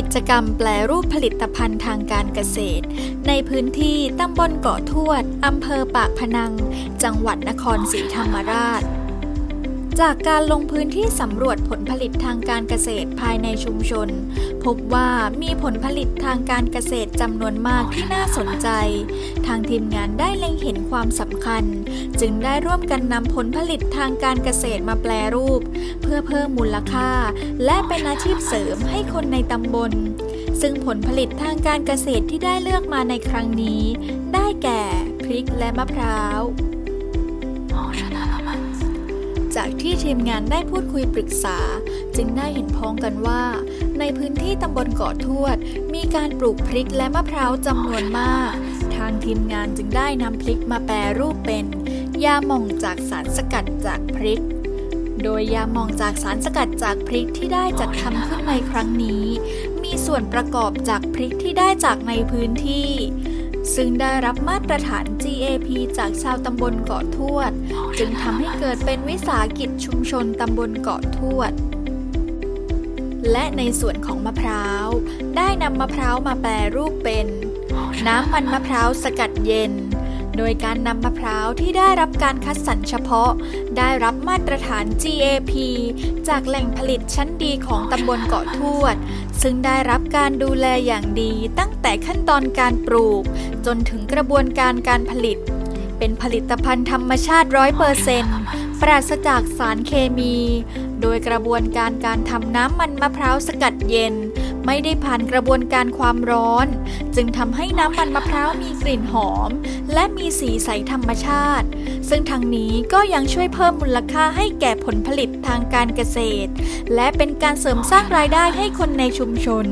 ิจกรรมแปลรูปผลิตภัณฑ์ทางการเกษตร ในพื้นที่ตำบลเกาะทวด อำเภอปากพนัง จังหวัดนครศรีธรรมราช จากการลงพื้นที่สำรวจผลผลิตทางการเกษตรภายในชุมชน พบว่ามีผลผลิตทางการเกษตรจำนวนมากที่น่าสนใจ ทางทีมงานได้เล็งเห็นความสำคัญ จึงได้ร่วมกันนำผลผลิตทางการเกษตรมาแปลรูป เพื่อเพิ่มมูลค่า และเป็นอาชีพเสริมให้คนในตำบล ซึ่งผลผลิตทางการเกษตรที่ได้เลือกมาในครั้งนี้ ได้แก่พริกและมะพร้าว จากที่ทีมงานได้พูดคุยปรึกษา จึงได้เห็นพ้องกันว่า ในพื้นที่ตำบลเกาะทวด มีการปลูกพริกและมะพร้าวจำนวนมาก ทางทีมงานจึงได้นำพริกมาแปรรูปเป็น ยาหม่องจากสารสกัดจากพริก โดยยาหม่องจากสารสกัดจากพริกที่ได้จัดทำขึ้นในครั้งนี้ มีส่วนประกอบจากพริกที่ได้จากในพื้นที่ ซึ่งได้รับมาตรฐาน GAP จากชาวตำบลเกาะทวด จึงทำให้เกิดเป็นวิสาหกิจชุมชนตำบลเกาะทวด และในส่วนของมะพร้าว ได้นำมะพร้าวมาแปรรูปเป็น น้ำมันมะพร้าวสกัดเย็น โดยการนำมะพร้าวที่ได้รับการคัดสรรเฉพาะ ได้รับมาตรฐาน GAP จากแหล่งผลิตชั้นดีของตำบลเกาะทวด ซึ่งได้รับการดูแลอย่างดีตั้งแต่ขั้นตอนการปลูก จนถึงกระบวนการการผลิต เป็นผลิตภัณฑ์ธรรมชาติร้อยเปอร์เซนต์ปราศจากสารเคมี โดยกระบวนการการทำน้ำมันมะพร้าวสกัดเย็น ไม่ได้ผ่านกระบวนการความร้อน จึงทำให้น้ำมันมะพร้าวมีกลิ่นหอม และมีสีใสธรรมชาติ ซึ่งทางนี้ก็ยังช่วยเพิ่มมูลค่าให้แก่ผลผลิตทางการเกษตร และเป็นการเสริมสร้างรายได้ให้คนในชุมชน